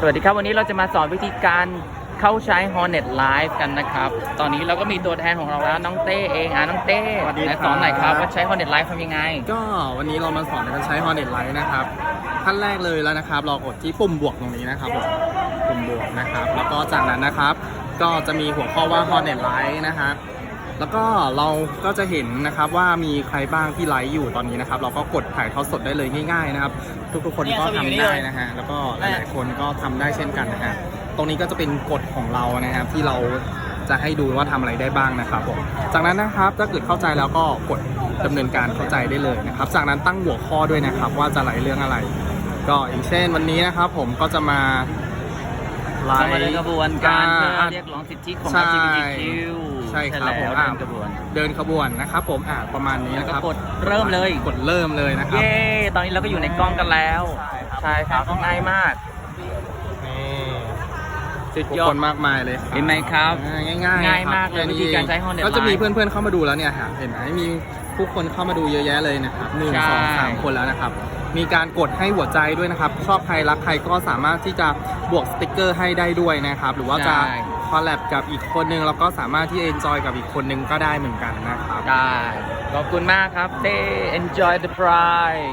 สวัสดีครับ วันนี้เราจะมาสอนวิธีการเข้าใช้ Hornet Live กันนะครับ ตอนนี้เราก็มีตัวแทนของเราแล้วน้องเต้เองอะน้องเต้สวัสดีไหนครับ สอนหน่อยครับว่าใช้ Hornet Live ทำยังไง ก็วันนี้เรามาสอนการใช้ Hornet Light นะครับขั้นแรกเลยแล้วนะครับ เรากดที่ปุ่มบวกตรงนี้นะครับผมปุ่มบวกนะครับ แล้วก็จากนั้นนะครับ ก็จะมีหัวข้อว่า Hornet Light นะครับ แล้วก็เราก็จะเห็นนะครับว่ามีใครบ้างที่ไลฟ์อยู่ตอนนี้นะครับ เราก็กดถ่ายทอดสดได้เลยง่ายๆนะครับ ทุกๆคนก็ทำได้นะฮะแล้วก็หลายๆคนก็ทำได้เช่นกันนะฮะตรงนี้ก็จะเป็นกฎของเรานะครับที่เราจะให้ดูว่าทำอะไรได้บ้างนะครับผมจากนั้นนะครับถ้าเกิดเข้าใจแล้วก็กดดำเนินการเข้าใจได้เลยนะครับ จากนั้นตั้งหัวข้อด้วยนะครับว่าจะไลฟ์เรื่องอะไร ก็อย่างเช่นวันนี้นะครับผมก็จะมา ไลเราฟ์มาเดินกระบวนการเพื่ออ่าเรียกร้องสิทธิของใช่ LGBTQ ใช่ครับแล้วผมเดินกระบวนเดินขบวนนะครับผมอ่าประมาณนี้แล้วนะก็ครับกดเริ่มเลยกดเริ่มเลยนะครับเย้ตอนนี้เราก็อยู่ในกล้องกันแล้ว ใช่ครับง่ายมากนี่ สุดผู้ยอคดนมากมายเลยครับเห็นไหมครับอ่าง่ายๆง่ายครับมากเลยแค่นี้วิธีการใช้ Hornet ก็จะมี Live เพื่อนๆเข้ามาดูแล้วเนี่ยฮะเห็นไหมมีผู้คนเข้ามาดูเยอะแยะเลยนะครับหนึ่งใช่ สองสามคนแล้วนะครับ มีการกดให้หัวใจด้วยนะครับ ชอบใครรักใครก็สามารถที่จะบวกสติกเกอร์ให้ได้ด้วยนะครับ หรือว่าจะใช่ คอลแลบกับอีกคนนึงแล้วก็สามารถที่เอนจอยกับอีกคนนึงก็ได้เหมือนกันนะครับ ได้ ขอบคุณมากครับเต้ enjoy the ride